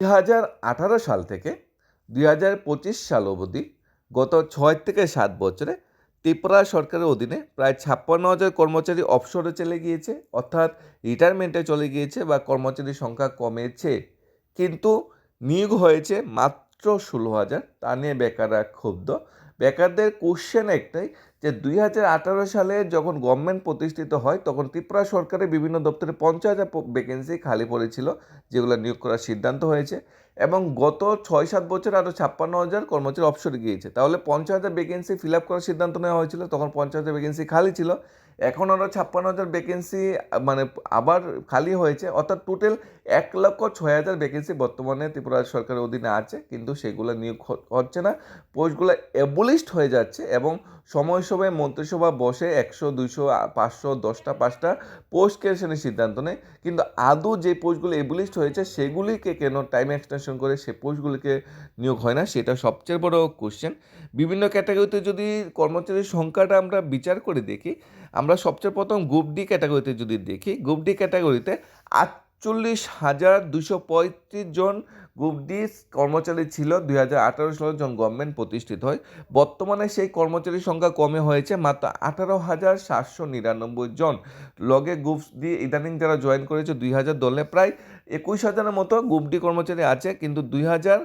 দুই হাজার আঠারো সাল থেকে দুই হাজার পঁচিশ সাল অবধি গত ছয় থেকে সাত বছরে ত্রিপুরা সরকারের অধীনে প্রায় ছাপ্পান্ন হাজার কর্মচারী অবসরে চলে গিয়েছে, অর্থাৎ রিটায়ারমেন্টে চলে গিয়েছে বা কর্মচারীর সংখ্যা কমেছে। কিন্তু নিয়োগ হয়েছে মাত্র ষোলো হাজার, তা নিয়ে বেকাররা ক্ষুব্ধ। বেকারদের কোশ্চেন একটাই যে দুই হাজার আঠারো সালে যখন গভর্নমেন্ট প্রতিষ্ঠিত হয়, তখন ত্রিপুরা সরকারের বিভিন্ন দপ্তরে পঞ্চাশ হাজার ভ্যাকেন্সি খালি পড়েছিল, যেগুলো নিয়োগ করার সিদ্ধান্ত হয়েছে। এবং গত ছয় সাত বছর আরও ছাপ্পান্ন হাজার কর্মচারী অবসরে গিয়েছে। তাহলে পঞ্চাশ হাজার ভ্যাকেন্সি ফিল আপ করার সিদ্ধান্ত নেওয়া হয়েছিল, তখন পঞ্চাশ হাজার ভ্যাকেন্সি খালি ছিল। এখন আরও ছাপ্পান্ন হাজার ভ্যাকেন্সি মানে আবার খালি হয়েছে। অর্থাৎ টোটাল এক লক্ষ ছয় হাজার ভ্যাকেন্সি বর্তমানে ত্রিপুরা সরকারের অধীনে আছে, কিন্তু সেগুলো নিয়োগ হচ্ছে না। পোস্টগুলো অ্যাবলিস্ট হয়ে যাচ্ছে এবং সময় সময়ে মন্ত্রিসভা বসে একশো, দুইশো, পাঁচশো, দশটা, পাঁচটা পোস্ট ক্রিয়েশনের সিদ্ধান্ত নেয়। কিন্তু আদৌ যে পোস্টগুলো এবলিস্ট হয়েছে, সেগুলিকে কেন টাইম এক্সটেনশন করে সে পোস্টগুলিকে নিয়োগ হয় না, সেটা সবচেয়ে বড় কোশ্চেন বিভিন্ন ক্যাটাগরিতে যদি কর্মচারীর সংখ্যাটা আমরা বিচার করে দেখি, আমরা সবচেয়ে প্রথম গ্রুপ ডি ক্যাটাগরিতে যদি দেখি গ্রুপ ডি ক্যাটাগরিতে আটচল্লিশ হাজার দুশো পঁয়ত্রিশ জন গ্রুপ ডি কর্মচারী ছিল। দুই হাজার আঠারো সালে যখন গভর্নমেন্ট প্রতিষ্ঠিত হয়, বর্তমানে সেই কর্মচারীর সংখ্যা কমে হয়েছে মাত্র আঠারো হাজার সাতশো নিরানব্বই জন। লগে গ্রুপ ডি ইদানিং যারা জয়েন করেছে, দুই হাজার দলে প্রায় একুশ হাজারের মতো গ্রুপ ডি কর্মচারী আছে, কিন্তু দুই হাজার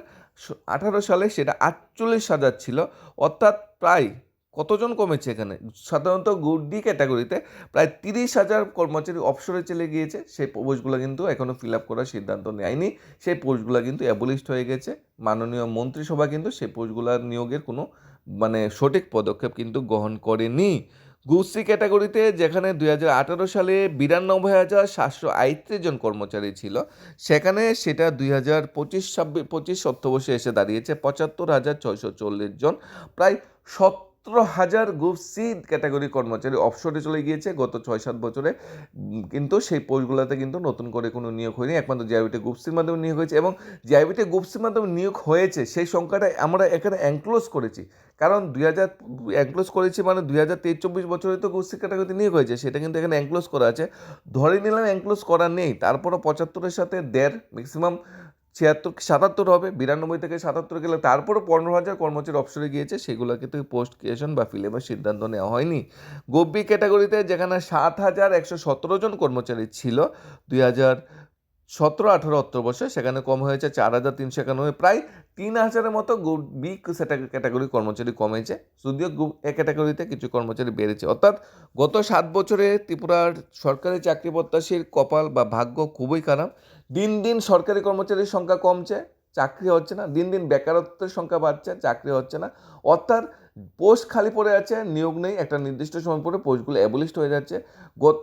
আঠারো সালে সেটা আটচল্লিশ হাজার ছিল। অর্থাৎ প্রায় কতজন কমেছে এখানে? সাধারণত গ্রুপ ডি ক্যাটাগরিতে প্রায় তিরিশ হাজার কর্মচারী অবসরে চলে গিয়েছে। সেই পোস্টগুলো কিন্তু এখনও ফিল আপ করার সিদ্ধান্ত নেয়নি। সেই পোস্টগুলো কিন্তু অ্যাবলিস্ট হয়ে গেছে। মাননীয় মন্ত্রিসভা কিন্তু সেই পোস্টগুলো নিয়োগের কোনো মানে সঠিক পদক্ষেপ কিন্তু গ্রহণ করেনি। গুসি ক্যাটাগরিতে যেখানে দুই হাজার আঠারো সালে বিরানব্বই হাজার সাতশো আয়ত্রিশ জন কর্মচারী ছিল, সেখানে সেটা দুই হাজার পঁচিশ ছাব্বিশ, পঁচিশ অর্থবর্ষে এসে দাঁড়িয়েছে পঁচাত্তর হাজার ছয়শো চল্লিশ জন। প্রায় সতেরো হাজার গ্রুপ সি ক্যাটাগরি কর্মচারী অবসরে চলে গিয়েছে। গত ছয় সাত বছরে কিন্তু সেই পোস্টগুলোতে কিন্তু নতুন করে কোনো নিয়োগ হয়নি। একমাত্র জিআইবিটি গ্রুপ সির মাধ্যমে নিয়োগ হয়েছে এবং জিআইবিটি গ্রুপ সির মাধ্যমে নিয়োগ হয়েছে, সেই সংখ্যাটা আমরা এখানে এনক্লোজ করেছি। কারণ দুই হাজার এনক্লোজ করেছি মানে দুই হাজার তেইশ চব্বিশ বছরে তো সি ক্যাটাগরিতে নিয়োগ হয়েছে, সেটা কিন্তু এখানে এনক্লোজ করা আছে। ধরে নিলাম এনক্লোজ করা নেই, তারপরও পঁচাত্তরের সাথে দেড় ম্যাক্সিমাম ছিয়াত্তর সাতাত্তর হবে? বিরানব্বই থেকে সাতাত্তর গেলে তারপরও পনেরো হাজার কর্মচারী অপসরে গিয়েছে সেগুলো কিন্তু পোস্ট ক্রিয়েশন বা ফিলেমের সিদ্ধান্ত নেওয়া হয়নি। গব্বি ক্যাটাগরিতে যেখানে সাত হাজার একশো সতেরো জন কর্মচারী ছিল, দুই হাজার সতেরো আঠারো অর্থবর্ষে সেখানে কম হয়েছে চার হাজার তিনশো একানব্বই। প্রায় তিন হাজারের মতো গ্রুপ বি সেটা ক্যাটাগরি কর্মচারী কমেছে। যদিও গ্রুপ এ ক্যাটাগরিতে কিছু কর্মচারী বেড়েছে। অর্থাৎ গত সাত বছরে ত্রিপুরার সরকারি চাকরি প্রত্যাশীর কপাল বা ভাগ্য খুবই খারাপ। দিন দিন সরকারি কর্মচারীর সংখ্যা কমছে, চাকরি হচ্ছে না। দিন দিন বেকারত্বের সংখ্যা বাড়ছে, চাকরি হচ্ছে না। অর্থাৎ পোস্ট খালি পড়ে আছে, নিয়োগ নেই, একটা নির্দিষ্ট সময় পরে পোস্টগুলো অ্যাবলিস্ট হয়ে যাচ্ছে। গত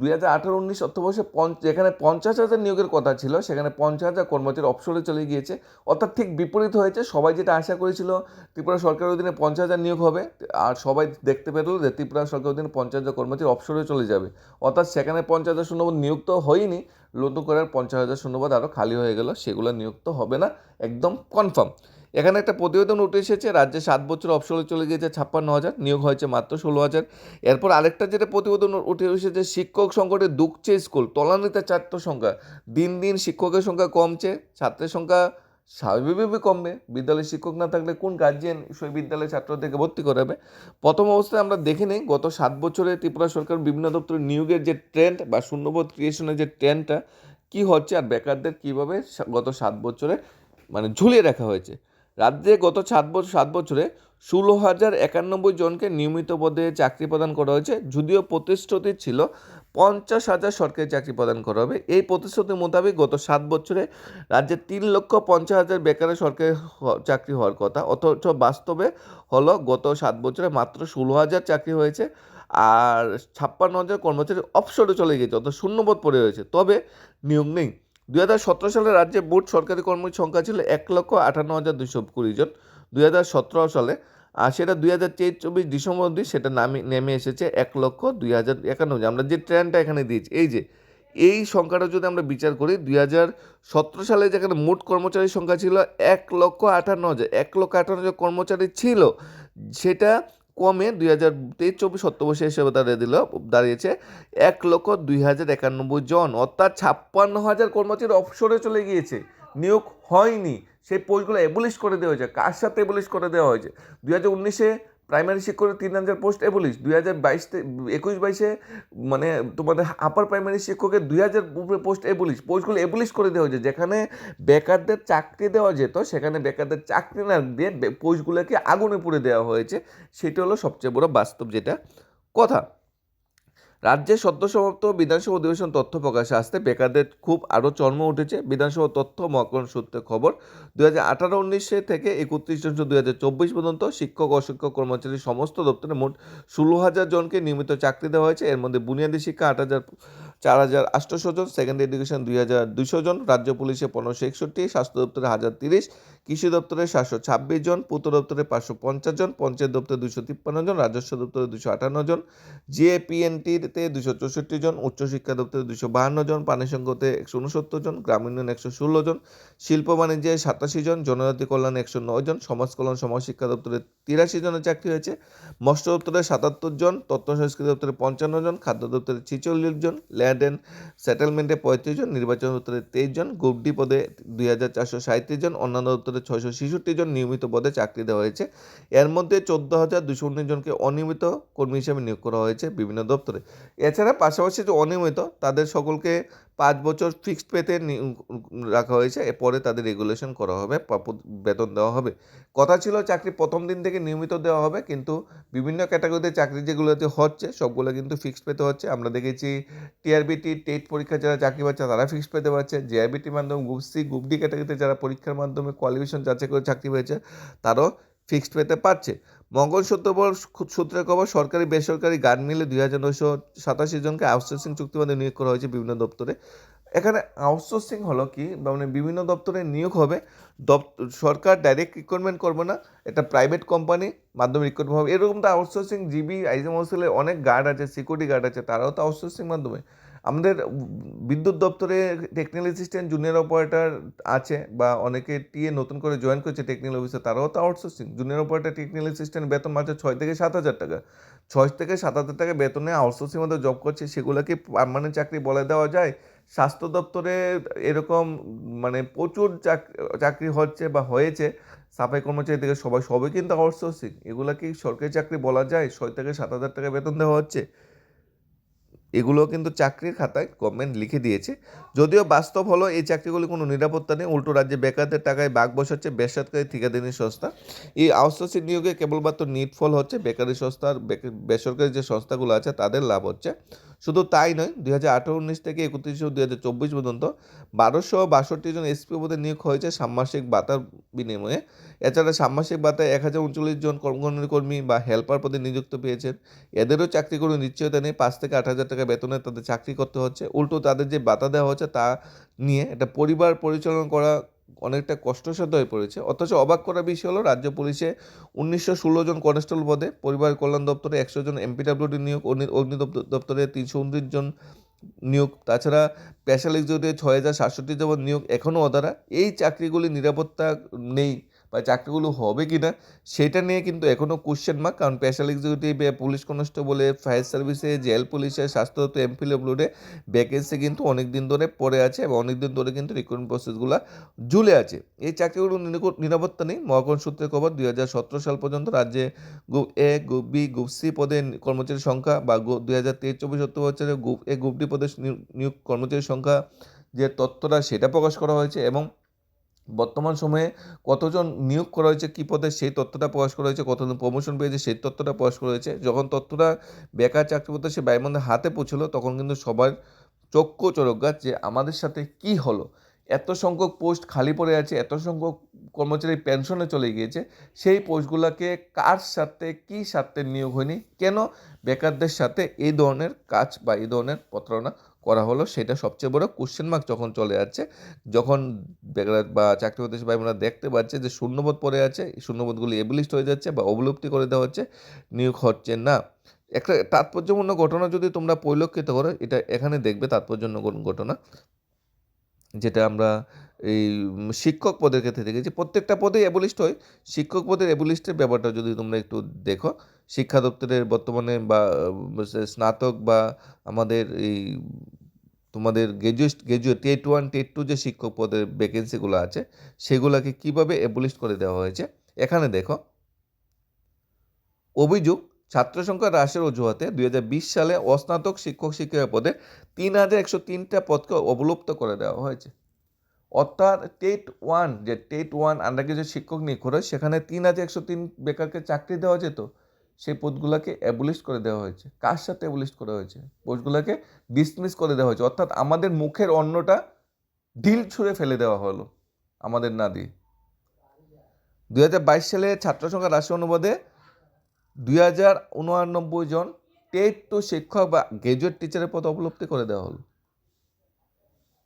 দুই হাজার আঠারো, উনিশ অর্থবর্ষে যেখানে পঞ্চাশ হাজার নিয়োগের কথা ছিল, সেখানে পঞ্চাশ হাজার কর্মচারী অবসরে চলে গিয়েছে। অর্থাৎ ঠিক বিপরীত হয়েছে, সবাই যেটা আশা করেছিল, ত্রিপুরা সরকারের অধীনে পঞ্চাশ হাজার নিয়োগ হবে, আর সবাই দেখতে পেল যে ত্রিপুরা সরকারের অধীনে পঞ্চাশ হাজার কর্মচারী অবসরে চলে যাবে। অর্থাৎ সেখানে পঞ্চাশ হাজার শূন্যপদ নিয়োগ তো হয়নি, নতুন করে পঞ্চাশ হাজার শূন্যপদ আরও খালি হয়ে গেল, সেগুলো নিয়োগ তো হবে না, একদম কনফার্ম এখানে একটা প্রতিবেদন উঠে এসেছে, রাজ্যে সাত বছর অবসরে চলে গিয়েছে ছাপ্পান্ন হাজার, নিয়োগ হয়েছে মাত্র ষোলো হাজার। এরপর আরেকটা যেটা প্রতিবেদন উঠে এসেছে, শিক্ষক সংকটে দুঃখছে স্কুল, তলানিতে ছাত্র সংখ্যা, দিন দিন শিক্ষকের সংখ্যা কমছে, ছাত্রের সংখ্যা স্বাভাবিকভাবে কমবে বিদ্যালয়ে শিক্ষক না থাকলে কোন গার্জিয়ান সেই বিদ্যালয়ে ছাত্রদেরকে ভর্তি করাবে? প্রথম অবস্থায় আমরা দেখে নিই, গত সাত বছরে ত্রিপুরা সরকার বিভিন্ন দপ্তরের নিয়োগের যে ট্রেন্ড বা শূন্যপদ ক্রিয়েশনের যে ট্রেন্ডটা কী হচ্ছে আর বেকারদের কীভাবে গত সাত বছরে মানে ঝুলিয়ে রাখা হয়েছে? রাজ্যে গত সাত বছর সাত বছরে ষোলো হাজার একানব্বই জনকে নিয়মিত পদে চাকরি প্রদান করা হয়েছে, যদিও প্রতিশ্রুতি ছিল পঞ্চাশ হাজার সরকারি চাকরি প্রদান করা হবে। এই প্রতিশ্রুতি মোতাবেক গত সাত বছরে রাজ্যে তিন লক্ষ পঞ্চাশ হাজার বেকারের সরকারি চাকরি হওয়ার কথা, অথচ বাস্তবে হলো গত সাত বছরে মাত্র ষোলো হাজার চাকরি হয়েছে আর ছাপ্পান্ন হাজার কর্মচারী অফসরে চলে গেছে অর্থাৎ শূন্যপদ পড়ে রয়েছে। তবে নিয়োগ নেই। দুই হাজার সতেরো সালে রাজ্যে মোট সরকারি কর্মীর সংখ্যা ছিল এক লক্ষ আটান্ন হাজার দুশো কুড়ি জন। দুই হাজার সতেরো সালে, আর সেটা দুই হাজার তেইশ চব্বিশ ডিসেম্বর অবধি সেটা নামে, নেমে এসেছে এক লক্ষ দুই হাজার একানব্বই আমরা যে ট্রেনটা এখানে দিয়েছি, এই যে, এই সংখ্যাটা যদি আমরা বিচার করি, দুই হাজার সতেরো সালে যেখানে মোট কর্মচারীর সংখ্যা ছিল এক লক্ষ আটান্ন হাজার, এক লক্ষ আটান্ন হাজার কর্মচারী ছিল, সেটা কমে দুই হাজার তেইশ চব্বিশ সত্তবর্ষে হিসেবে দাঁড়িয়ে দিল, দাঁড়িয়েছে এক লক্ষ দুই হাজার একানব্বই জন। অর্থাৎ ছাপ্পান্ন হাজার কর্মচারী অবসরে চলে গিয়েছে। নিয়োগ হয়নি। সেই পোস্টগুলো এবলিশ করে দেওয়া হয়েছে। কার সাথে এবলিশ করে দেওয়া হয়েছে? দুই হাজার উনিশে প্রাইমারি শিক্ষকের তিন হাজার পোস্ট এবলিশ, দুই হাজার বাইশ একুশ বাইশে মানে তোমাদের আপার প্রাইমারি শিক্ষকের দুই হাজার পোস্ট এবলিশ। পোস্টগুলো এবলিশ করে দেওয়া হয়েছে। যেখানে বেকারদের চাকরি দেওয়া যেত, সেখানে বেকারদের চাকরি না দিয়ে পোস্টগুলোকে আগুনে পুড়ে দেওয়া হয়েছে। সেটা হলো সবচেয়ে বড় বাস্তব যেটা কথা। রাজ্যের সদ্য সমাপ্ত বিধানসভা অধিবেশন তথ্য প্রকাশে আসতে বেকারদের খুব আরও চর্ম উঠেছে। বিধানসভা তথ্য মকরণ সূত্রে খবর দু হাজার আঠারো, উনিশে থেকে একত্রিশ জন দু হাজার চব্বিশ পর্যন্ত শিক্ষক, অশিক্ষক, কর্মচারী সমস্ত দপ্তরে মোট ষোলো হাজার জনকে নিয়মিত চাকরি দেওয়া হয়েছে। এর মধ্যে বুনিয়াদী শিক্ষা আট হাজার চার হাজার আটশোশো জন সেকেন্ড এডুকেশন দুই হাজার দুশো জন, রাজ্য পুলিশে পনেরোশো একষট্টি, স্বাস্থ্য দপ্তরে হাজার তিরিশ, কৃষি দপ্তরে সাতশো ছাব্বিশ জন পূর্ত দপ্তরে পাঁচশো পঞ্চাশ জন, পঞ্চায়েত দপ্তরে দুশো তিপ্পান্ন জন, রাজস্ব দপ্তরে দুশো আটান্ন জন জিএপিএনটিতে দুশো চৌষট্টি জন, উচ্চশিক্ষা দপ্তরে দুশো বাহান্ন জন পানিসংঘতে একশো উনসত্তর জন গ্রামীণ একশো ষোলো জন, শিল্প বাণিজ্যে সাতাশি জন, জনজাতি কল্যাণে একশো নয় জন, সমাজ কল্যাণ সমাজ শিক্ষা দপ্তরে তিরাশি জনের চাকরি হয়েছে, মৎস্য দপ্তরে সাতাত্তর জন, তথ্য সংস্কৃতি দপ্তরে পঞ্চান্ন জন, খাদ্য দপ্তরে ছিচল্লিশ জন অ্যান্ড সেটেলমেন্টে পঁয়ত্রিশ জন, নির্বাচন দপ্তরে তেইশ জন, গ্রুপ পদে দুই হাজার চারশো সাঁত্রিশ জন, অন্যান্য দপ্তরে ছয়শো ছেষট্টি জন নিয়মিত পদে চাকরি দেওয়া হয়েছে। এর মধ্যে চোদ্দ হাজার দুশো উনিশ জনকে অনিয়মিত কর্মী হিসেবে নিয়োগ করা হয়েছে বিভিন্ন দপ্তরে। এছাড়া পাশাপাশি যে অনিয়মিত, তাদের সকলকে পাঁচ বছর ফিক্সড পেতে রাখা হয়েছে। এরপরে তাদের রেগুলেশন করা হবে বেতন দেওয়া হবে। কথা ছিল চাকরি প্রথম দিন থেকে নিয়মিত দেওয়া হবে, কিন্তু বিভিন্ন ক্যাটাগরিতে চাকরি যেগুলোতে হচ্ছে, সবগুলো কিন্তু ফিক্সড পেতে হচ্ছে। আমরা দেখেছি টিআরবিটি টেট পরীক্ষা যারা চাকরি পাচ্ছে, তারা ফিক্সড পেতে পারছে জেআরবিটির মাধ্যমে গ্রুপ সি গ্রুপ ডি ক্যাটাগরিতে যারা পরীক্ষার মাধ্যমে কোয়ালিফিকেশন যাচাই করে চাকরি পেয়েছে, তারাও ফিক্সড পেতে পারছে মঙ্গল সূত্রবর সূত্রে খবর, সরকারি বেসরকারি গার্ড মিলে দুই হাজার নয়শো সাতাশি জনকে আউটসোর্সিং চুক্তিবাদে নিয়োগ করা হয়েছে বিভিন্ন দপ্তরে। এখানে আউটসোর্সিং হলো কি? মানে বিভিন্ন দপ্তরে নিয়োগ হবে। সরকার ডাইরেক্ট রিক্রুটমেন্ট করবে না। এটা প্রাইভেট কোম্পানি মাধ্যমে রিক্রুটমেন্ট হবে। এরকম তো আউটসোর্সিং, জিবি আইজিএম হাউসেলের অনেক গার্ড আছে সিকিউরিটি গার্ড আছে, তারাও তো আউটসোর্সিং মাধ্যমে। আমাদের বিদ্যুৎ দপ্তরে টেকনিক্যাল অ্যাসিস্ট্যান্ট জুনিয়র অপারেটর আছে বা অনেকে টিএ নতুন করে জয়েন করছে টেকনিক্যাল অফিসে তারাও তো outsourcing junior operator technical assistant বেতন মাত্র ছয় থেকে সাত হাজার টাকা। ছয় থেকে সাত হাজার টাকা বেতনে আউটসোর্সিং মধ্যে জব করছে, সেগুলোকে পার্মানেন্ট চাকরি বলে দেওয়া যায়। স্বাস্থ্য দপ্তরে এরকম মানে প্রচুর চাকরি হচ্ছে বা হয়েছে। সাফাই কর্মচারী থেকে সবাই, সবই কিন্তু আউটসোর্সিং এগুলো কি সরকারি চাকরি বলা যায়। ছয় থেকে সাত হাজার টাকা বেতন দেওয়া হচ্ছে। এগুলো কিন্তু চাকরির খাতায় গভর্নমেন্ট লিখে দিয়েছে। যদিও বাস্তব হলো এই চাকরিগুলি কোনো নিরাপত্তা নেই, উল্টো রাজ্যে বেকারদের টাকায় বাঘ বসাচ্ছে বেসরকারি ঠিকাদারি সংস্থা। এই আউটসোর্সিং নিয়োগে কেবলমাত্র নিট ফল হচ্ছে বেকারি সংস্থার বেসরকারি যে সংস্থাগুলো আছে তাদের লাভ হচ্ছে। শুধু তাই নয়, দুই হাজার আঠারো উনিশ থেকে একত্রিশে দুই হাজার চব্বিশ পর্যন্ত বারোশো বাষট্টি জন এসপি পদে নিয়োগ হয়েছে ষান্মাসিক ভাতার বিনিময়ে। এছাড়া ষান্মাসিক ভাতায় এক হাজার উনচল্লিশ জন কর্মকর্মী কর্মী বা হেল্পার পদে নিযুক্ত পেয়েছেন। এদেরও চাকরি কোনো নিশ্চয়তা নেই, পাঁচ থেকে আট হাজার টাকা বেতনে তাদের চাকরি করতে হচ্ছে। উল্টো তাদের যে ভাতা দেওয়া হচ্ছে তা নিয়ে একটা পরিবার পরিচালনা করা অনেকটা কষ্টসাধ্য হয়ে পড়েছে। অথচ অবাক করা বিষয় হলো, রাজ্য পুলিশে উনিশশো ষোলো জন কনস্টেবল পদে পরিবার কল্যাণ দপ্তরে একশো জন এমপিডাব্লিউডি নিয়োগ, অগ্নি দপ্তর- তিনশো উনত্রিশ জন নিয়োগ, তাছাড়া স্পেশাল এক্সিকিউটিভে ছয় হাজার সাতষট্টি জন নিয়োগ এখনও অধারা এই চাকরিগুলি নিরাপত্তা নেই। বা চাকরিগুলো হবে কি না সেটা নিয়ে কিন্তু এখনও কোশ্চেন মার্ক কারণ স্পেশাল এক্সিকিউটিভ পুলিশ কনস্টেবলে ফায়ার সার্ভিসে জেল পুলিশে স্বাস্থ্য দপ্তর এমপিডব্লিউডে ভ্যাকেন্সি কিন্তু অনেক দিন ধরে পড়ে আছে এবং অনেক দিন ধরে কিন্তু রিক্রুটমেন্ট প্রসেসগুলো ঝুলে আছে। এই চাকরিগুলো নিরাপত্তা নেই। মহাকরণ সূত্রে খবর, দুই হাজার সতেরো সাল পর্যন্ত রাজ্যে group A group B group C পদে কর্মচারীর সংখ্যা বা দুই হাজার তেইশ চব্বিশ সত্তর বছরে গ্রুপ এ গ্রুপ ডি পদে নিয়োগ কর্মচারীর সংখ্যা যে তথ্যটা সেটা প্রকাশ করা হয়েছে এবং বর্তমান সময়ে কতজন নিয়োগ করা হয়েছে, কী পদে সেই তথ্যটা প্রকাশ করা হয়েছে, কতজন প্রমোশন পেয়েছে সেই তথ্যটা প্রকাশ করা হয়েছে। যখন তথ্যটা বেকার চাকরি পত্র সে ব্যয়মন্দের হাতে পৌঁছলো, তখন কিন্তু সবার চক্ষু চরজ্ঞা যে আমাদের সাথে কি হলো। এত সংখ্যক পোস্ট খালি পড়ে আছে, এত সংখ্যক কর্মচারী পেনশনে চলে গিয়েছে, সেই পোস্টগুলোকে কার সাথে, কী স্বার্থে নিয়োগ হয়নি, কেন বেকারদের সাথে এই ধরনের কাজ বা এই ধরনের প্রতারণা করা হলো, সেটা সবচেয়ে বড় কোশ্চেন মার্ক যখন চলে যাচ্ছে যখন বা চাকরি ভাই বোনরা দেখতে পাচ্ছে যে শূন্যবোধ পড়ে আছে, এই শূন্যপদগুলি এবিলিস্ট হয়ে যাচ্ছে বা অবলুপ্তি করে দেওয়া হচ্ছে, নিয়োগ হচ্ছে না। একটা তাৎপর্যপূর্ণ ঘটনা যদি তোমরা পরিলক্ষিত করো, এটা এখানে দেখবে তাৎপর্যপূর্ণ ঘটনা। যেটা আমরা এই শিক্ষক পদের ক্ষেত্রে দেখেছি। প্রত্যেকটা পদেই অ্যাবলিস্ট হয়। শিক্ষক পদের অ্যাবলিস্টের ব্যাপারটা যদি তোমরা একটু দেখো, শিক্ষা দপ্তরের বর্তমানে বা স্নাতক বা আমাদের এই তোমাদের graduate graduate TET one TET two যে শিক্ষক পদের ভ্যাকেন্সিগুলো আছে, সেগুলোকে কীভাবে অ্যাবলিশ করে দেওয়া হয়েছে? এখানে দেখো, অভিযোগ ছাত্র সংখ্যা হ্রাসের অজুহাতে দু হাজার বিশ সালে অস্নাতক শিক্ষক শিক্ষিকা পদে তিন হাজার একশো তিনটা পদকে অবলুপ্ত করে দেওয়া হয়েছে। অর্থাৎ টেট ওয়ান, যে টেট ওয়ান আন্ডার গ্রাজুয়েট শিক্ষক নিয়োগ করে, সেখানে তিন হাজার একশো তিন বেকারকে চাকরি দেওয়া যেত, সেই পদগুলোকে অ্যাবলিশ করে দেওয়া হয়েছে। কার সাথে অ্যাবলিশ করা হয়েছে? পোস্টগুলোকে ডিসমিস করে দেওয়া হয়েছে। অর্থাৎ আমাদের মুখের অন্নটা ঢিল ছুঁড়ে ফেলে দেওয়া হলো আমাদের না দিয়ে। দুই হাজার বাইশ সালে ছাত্র সংখ্যা রাশি অনুবাদে দুই হাজার উনআনব্বই জন টেট টু শিক্ষক বা গ্রাজুয়েট টিচারের পদ অবলব্ধি করে দেওয়া হলো।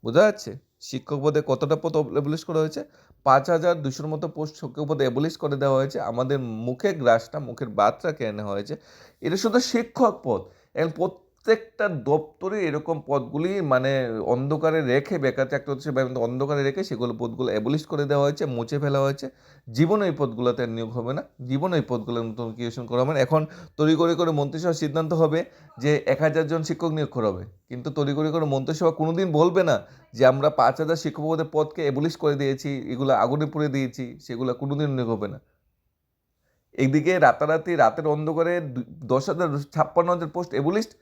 বোঝা যাচ্ছে? শিক্ষক পদে কতটা পদ অ্যাবলিশ করা হয়েছে? পাঁচ হাজার দুশোর মতো পোস্ট শিক্ষক পদে অ্যাবলিশ করে দেওয়া হয়েছে। আমাদের মুখে গ্রাসটা, মুখের বাতটা কেনা হয়েছে। এটা শুধু শিক্ষক পদ, এবং প্রত্যেকটা দপ্তরে এরকম পদগুলি মানে অন্ধকারে রেখে বেকার চাকরি হচ্ছে অন্ধকারে রেখে সেগুলো পদগুলো অ্যাবলিশ করে দেওয়া হয়েছে, মুছে ফেলা হয়েছে। জীবন এই পদগুলোতে নিয়োগ হবে না। জীবন এই পদগুলো নতুন ক্রিয়েশন করা হবে এখন তৈরি করে করে মন্ত্রিসভার সিদ্ধান্ত হবে যে এক হাজার জন শিক্ষক নিয়োগ করা হবে। কিন্তু তৈরি করে করে মন্ত্রিসভা কোনোদিন বলবে না যে আমরা পাঁচ হাজার শিক্ষক পদের পদকে অ্যাবলিশ করে দিয়েছি, এগুলো আগুনে পুড়ে দিয়েছি, সেগুলো কোনোদিন নিয়োগ হবে না। একদিকে রাতারাতি রাতের অন্ধকারে দশ হাজার ছাপ্পান্ন হাজার পোস্ট এবলিস্ট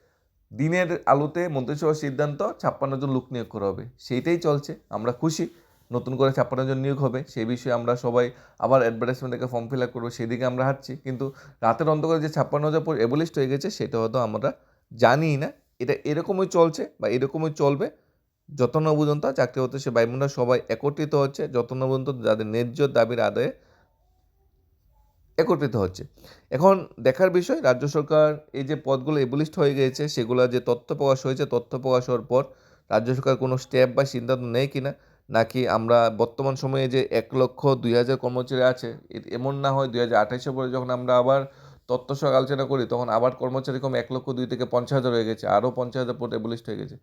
দিনের আলোতে মন্ত্রিসভার সিদ্ধান্ত ছাপ্পান্ন জন লোক নিয়োগ করা হবে। সেইটাই চলছে। আমরা খুশি। নতুন করে ছাপ্পান্ন জন নিয়োগ হবে। সেই বিষয়ে আমরা সবাই আবার অ্যাডভার্টাইজমেন্ট থেকে ফর্ম ফিল আপ করব। সেদিকে আমরা হাঁটছি। কিন্তু রাতের অন্ধকারে যে ছাপ্পান্ন হাজার এবলিস্ট হয়ে গেছে, সেটা হয়তো আমরা জানিই না। এটা এরকমই চলছে বা এরকমই চলবে। যত না পর্যন্ত চাকরি হতে সে ভাইবোনরা সবাই একত্রিত হচ্ছে। যত না পর্যন্ত যাদের ন্যায্য দাবির আদায়ে একত্রিত হচ্ছে। এখন দেখার বিষয়, রাজ্য সরকার এই যে পদগুলো এবলিস্ট হয়ে গিয়েছে, সেগুলো যে তথ্য প্রকাশ হয়েছে, তথ্য প্রকাশ হওয়ার পর রাজ্য সরকার কোনো স্টেপ বা সিদ্ধান্ত নেয় কিনা, নাকি আমরা বর্তমান সময়ে যে এক লক্ষ দুই হাজার কর্মচারী আছে এমন না হয় দুই হাজার আঠাশে পরে যখন আমরা আবার তথ্য সহ আলোচনা করি, তখন আবার কর্মচারী কম এক লক্ষ দুই থেকে পঞ্চাশ হাজার হয়ে গেছে, আরও পঞ্চাশ হাজার পদ এবলিস্ট হয়ে গেছে।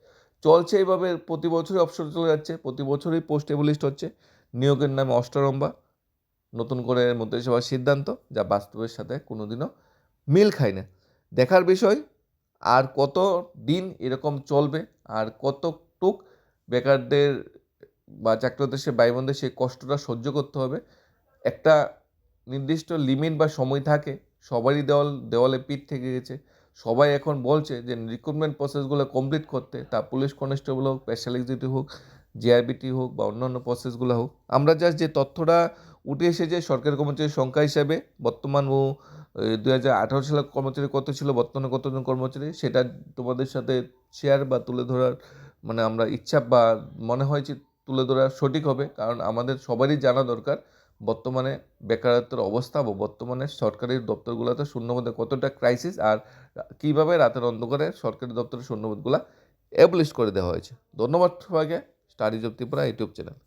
চলছে এইভাবে প্রতি বছরই অপসর চলে যাচ্ছে, প্রতি বছরই পোস্ট এবলিস্ট হচ্ছে। নিয়োগের নামে অষ্টরম্বা। নতুন করে মন্ত্রিসভার সিদ্ধান্ত যা বাস্তবের সাথে কোনোদিনও মিল খায় না। দেখার বিষয়, আর কত দিন এরকম চলবে, আর কতটুক বেকারদের বা চাকরিতে সে ভাই বোনদের সেই কষ্টটা সহ্য করতে হবে, একটা নির্দিষ্ট লিমিট বা সময় থাকে, সবারই দেওয়াল, দেওয়ালে পিঠ থেকে গেছে। সবাই এখন বলছে যে রিক্রুটমেন্ট প্রসেসগুলো কমপ্লিট করতে, তা পুলিশ কনস্টেবল হোক স্পেশাল হোক জিআরবিটি হোক বা অন্যান্য প্রসেসগুলো হোক, আমরা জাস্ট যে তথ্যটা উঠে এসেছে সরকারি কর্মচারীর সংখ্যা হিসাবে বর্তমান ও দু হাজার আঠারো সালের কর্মচারী কত ছিল, বর্তমানে কতজন কর্মচারী, সেটা তোমাদের সাথে শেয়ার বা তুলে ধরার মানে আমরা ইচ্ছা বা মনে হয় যে তুলে ধরা সঠিক হবে, কারণ আমাদের সবারই জানা দরকার বর্তমানে বেকারত্বের অবস্থা বা বর্তমানে সরকারি দপ্তরগুলোতে শূন্যপদে কতটা ক্রাইসিস আর কীভাবে রাতের অন্ধকারে সরকারি দপ্তরের শূন্যপদগুলো অ্যাবলিশ করে দেওয়া হয়েছে। ধন্যবাদ সবাইকে স্টাডি ত্রিপুরা ইউটিউব চ্যানেল।